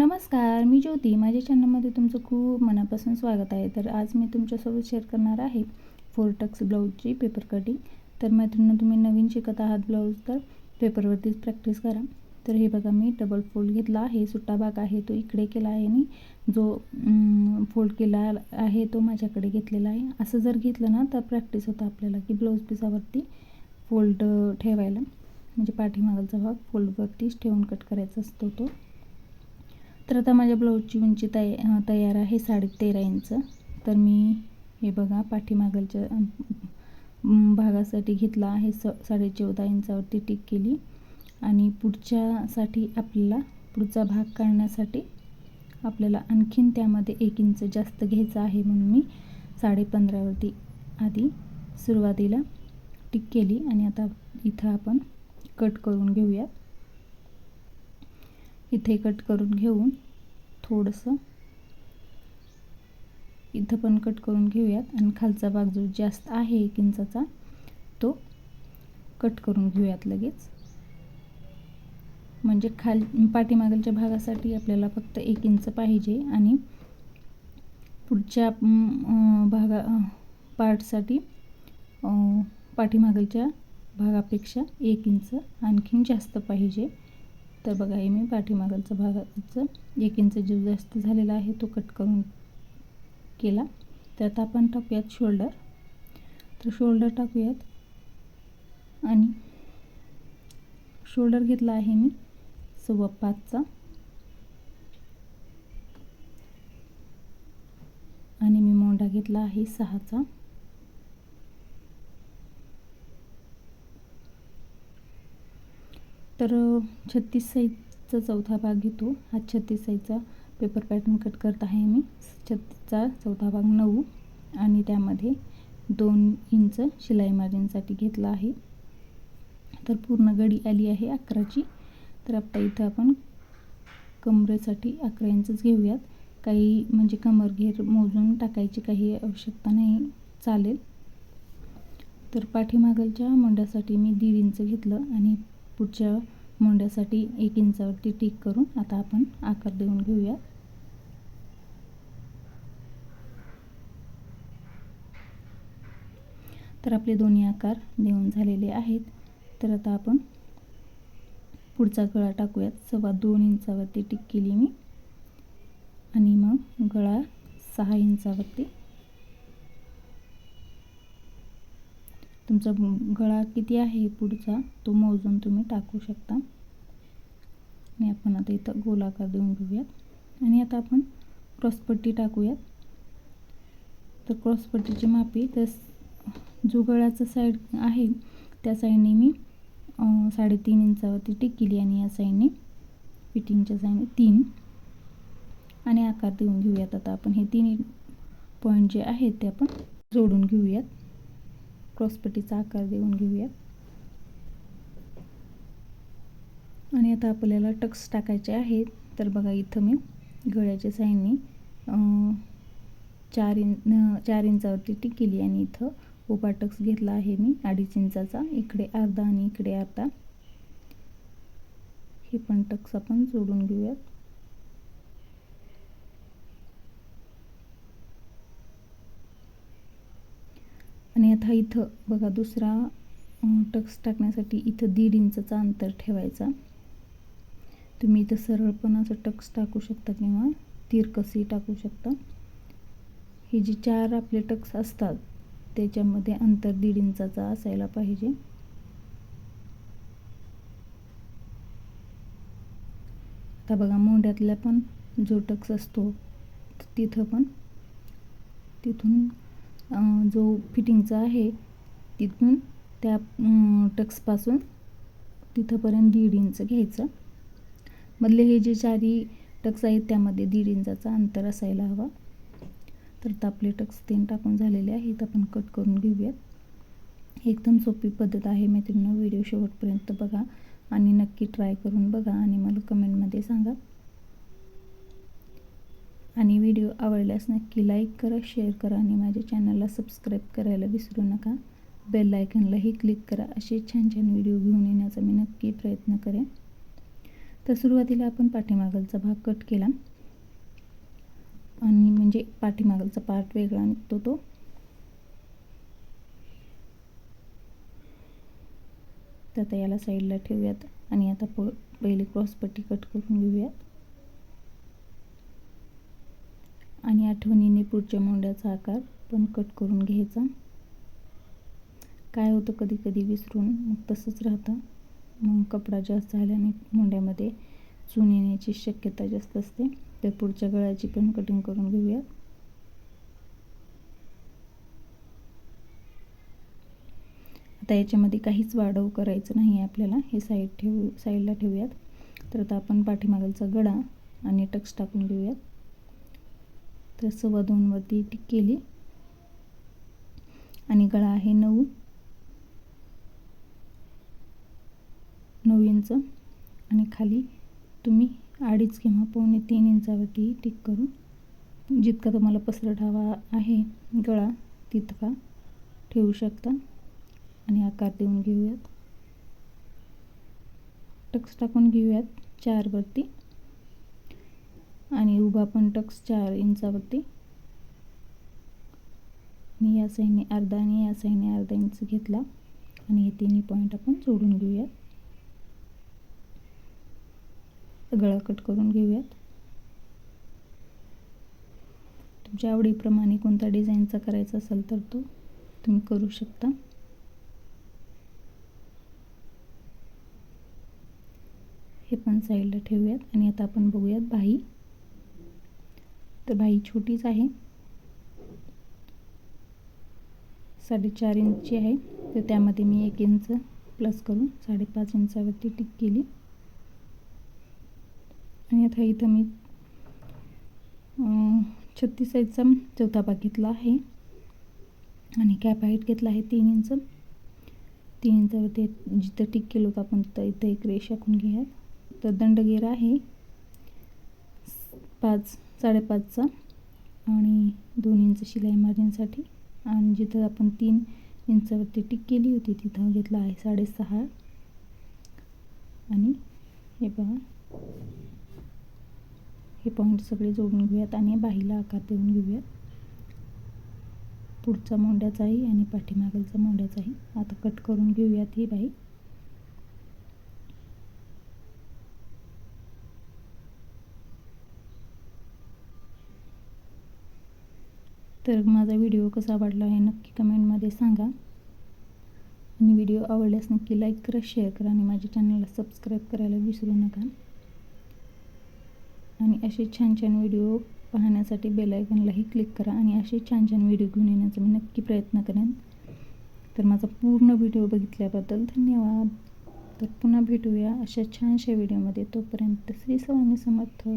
नमस्कार मी ज्योती. माझ्या चॅनलमध्ये तुमचं खूप मनापासून स्वागत आहे. तर आज मी तुमच्यासोबत शेअर करणार आहे फोर टक्स ब्लाऊजची पेपर कटिंग. तर मैत्रिणी तुम्ही नवीन शिकत आहात ब्लाऊज तर पेपरवरतीच प्रॅक्टिस करा. तर हे बघा मी डबल फोल्ड घेतला आहे. सुट्टा भाग आहे तो इकडे केला आहे आणि जो फोल्ड केला आहे तो माझ्याकडे घेतलेला आहे. असं जर घेतलं ना तर प्रॅक्टिस होतं आपल्याला की ब्लाऊज पिसावरती फोल्ड ठेवायला. म्हणजे पाठीमागलचा भाग फोल्डवरतीच ठेवून कट करायचा असतो तो. तर आता माझ्या ब्लाऊजची उंची तय तयार आहे साडे तेरा इंच. तर मी हे बघा पाठीमागलच्या भागासाठी घेतला आहे स साडे चौदा इंचावरती टिक केली. आणि पुढच्यासाठी आपल्याला पुढचा भाग काढण्यासाठी आपल्याला आणखीन त्यामध्ये एक इंच जास्त घ्यायचं आहे म्हणून मी साडे पंधरावरती आधी सुरुवातीला टिक केली. आणि आता इथं आपण कट करून घेऊयात. इथे कट करून घेऊन थोडंसं इथं पण कट करून घेऊयात. आणि खालचा भाग जो जास्त आहे एक इंचाचा तो कट करून घेऊयात लगेच. म्हणजे खाल पाठीमागलच्या भागासाठी आपल्याला फक्त एक इंच पाहिजे आणि पुढच्या भागा पार्टसाठी पाठीमागलच्या भागापेक्षा एक इंच आणखीन जास्त पाहिजे. तर बघा हे मी पाठीमागलचं भागाचं एक इंच जीव जास्त झालेला आहे तो कट करून केला. त्यात आपण टाकूयात शोल्डर तर शोल्डर टाकूयात. आणि शोल्डर घेतला आहे मी सव्वा पाचचा आणि मी मोंडा घेतला आहे सहाचा. तर छत्तीस साईजचा चौथा भाग घेतो. हा छत्तीस साईजचा पेपर पॅटर्न कट करत आहे मी. छत्तीसचा चौथा भाग नऊ आणि त्यामध्ये दोन इंच शिलाई मार्जिनसाठी घेतला आहे. तर पूर्ण गडी आली आहे अकराची. तर आता इथं आपण कमरेसाठी अकरा इंचच घेऊयात. काही म्हणजे कमर घेर मोजून टाकायची काही आवश्यकता नाही चालेल. तर पाठीमागलच्या मंड्यासाठी मी दीड इंच घेतलं आणि पुढच्या मोंड्यासाठी एक इंचावरती टिक करून आता आपण आकार देऊन घेऊया. तर आपले दोन्ही आकार देऊन झालेले आहेत. तर आता आपण पुढचा गळा टाकूयात. सव्वा दोन इंचावरती टिक केली मी. आणि मग गळा सहा इंचावरती तुमचा गळा किती आहे पुढचा तो मोजून तुम्ही टाकू शकता. आणि आपण आता इथं गोलाकार देऊन घेऊयात. आणि आता आपण क्रॉसपट्टी टाकूयात. तर क्रॉसपट्टीची मापी तर जो गळ्याचा साईड आहे त्या साईडने मी साडेतीन इंचावरती टिक केली आणि या साईडने फिटिंगच्या साईडने तीन. आणि आकार देऊन घेऊयात. आता आपण हे तीन पॉईंट जे आहेत ते आपण जोडून घेऊयात. क्रॉसपट्टीचा आकार देऊन घेऊयात आणि आता आपल्याला टक्स टाकायचे आहेत. तर बघा इथं मी गळ्याच्या साईनी चार इंच चार इंचावरती टिक केली आणि इथं उभा टक्स घेतला आहे मी अडीच इंचाचा. इकडे अर्धा आणि इकडे अर्धा. हे पण टक्स आपण जोडून घेऊयात आणि आता इथं बघा दुसरा टक्स टाकण्यासाठी इथं दीड इंचचा अंतर ठेवायचा. तुम्ही इथं सरळ पण असं टक्स टाकू शकता किंवा तिरकसी टाकू शकता. हे जे चार आपले टक्स असतात त्याच्यामध्ये अंतर दीड इंचाचा असायला पाहिजे. आता बघा मोंड्यातल्या पण जो टक्स असतो तिथं पण तिथून जो फिटिंगचा आहे तिथून त्या टक्सपासून तिथंपर्यंत दीड इंच घ्यायचं. मधले हे जे चारी टक्स आहेत त्यामध्ये दीड इंचाचा अंतर असायला हवा. तर आपले टक्स तीन टाकून झालेले आहेत आपण कट करून घेऊयात. एकदम सोपी पद्धत आहे मैत्रिणी व्हिडिओ शेवटपर्यंत बघा आणि नक्की ट्राय करून बघा आणि मला कमेंटमध्ये सांगा. आणि व्हिडिओ आवडल्यास नक्की लाईक करा शेअर करा आणि माझ्या चॅनलला सबस्क्राईब करायला विसरू नका. बेल आयकनलाही क्लिक करा असे छान छान व्हिडिओ घेऊन येण्याचा मी नक्की प्रयत्न करेन. तर सुरुवातीला आपण पाठीमागलचा भाग कट केला. आणि म्हणजे पाठीमागलचा पार्ट वेगळा निघतो तो. तर आता याला साईडला ठेवूयात आणि आता प पहिले क्रॉसपट्टी कट करून घेऊयात. आणि आठवणीने पुढच्या मुंड्याचा आकार पण कट करून घ्यायचा. काय होतं कधी कधी विसरून मग तसंच राहतं. मग कपडा जास्त झाल्याने मुंड्यामध्ये चून येण्याची शक्यता जास्त असते. तर पुढच्या गळ्याची पण कटिंग करून घेऊया. आता याच्यामध्ये काहीच वाढव करायचं नाही आहे आपल्याला. हे साईड ठेवू साईडला ठेवूयात. तर आता आपण पाठीमागलचा गळा आणि टक्स टाकून घेऊयात. तर सव्वा दोनवरती टिक केली. आणि गळा आहे नऊ. नऊ इंच. आणि खाली तुम्ही अडीच किंवा पावणे तीन इंचावरती टिक करून जितका तुम्हाला पसरट हवा आहे गळा तितका ठेवू शकता. आणि आकार देऊन घेऊयात. टक्स टाकून घेऊयात चारवरती. आणि उभा पण टक्स चार इंचावरती. मी या साईडने अर्धा आणि या साईडने अर्धा इंच घेतला. आणि हे तिन्ही पॉईंट आपण जोडून घेऊयात. गळा कट करून घेऊयात. तुमच्या आवडीप्रमाणे कोणता डिझाईनचा करायचा असेल तर तो तुम्ही करू शकता. हे पण साईडला ठेवूयात आणि आता आपण बघूयात बाही. तर बाई छोटीच आहे. साडेचार इंचची आहे. तर त्यामध्ये मी एक इंच प्लस करून साडेपाच इंचावरती टिक केली. आणि आता इथं मी छत्तीस साईजचा चौथा भाग घेतला आहे. आणि कॅप हाईट घेतला आहे तीन इंच. तीन इंचावरती जिथं टिक केलं होतं आपण तर इथं एक रेष आखून घेऊयात. तर दंडगेरा आहे. पाच साडेपाचचा आणि दोन इंच शिलाई मार्जिनसाठी. आणि जिथं आपण तीन इंचावरती टिक केली होती तिथं घेतला आहे साडेसहा. आणि हे बघा. हे पॉईंट सगळे जोडून घेऊयात आणि बाहीला आकार देऊन घेऊयात. पुढचा मोंड्याचाही आणि पाठीमागलचा मोंड्याचाही. आता कट करून घेऊयात ही बाई. तर माझा व्हिडिओ कसा वाटला हे नक्की कमेंटमध्ये सांगा. आणि व्हिडिओ आवडल्यास नक्की लाईक करा शेअर करा आणि माझ्या चॅनलला सबस्क्राईब करायला विसरू नका. आणि असे छान छान व्हिडिओ पाहण्यासाठी बेलायकनलाही क्लिक करा आणि असे छान छान व्हिडिओ घेऊन येण्याचा मी नक्की प्रयत्न करेन. तर माझा पूर्ण व्हिडिओ बघितल्याबद्दल धन्यवाद. तर पुन्हा भेटूया अशा छानशा व्हिडिओमध्ये. तोपर्यंत श्री स्वामी समर्थ.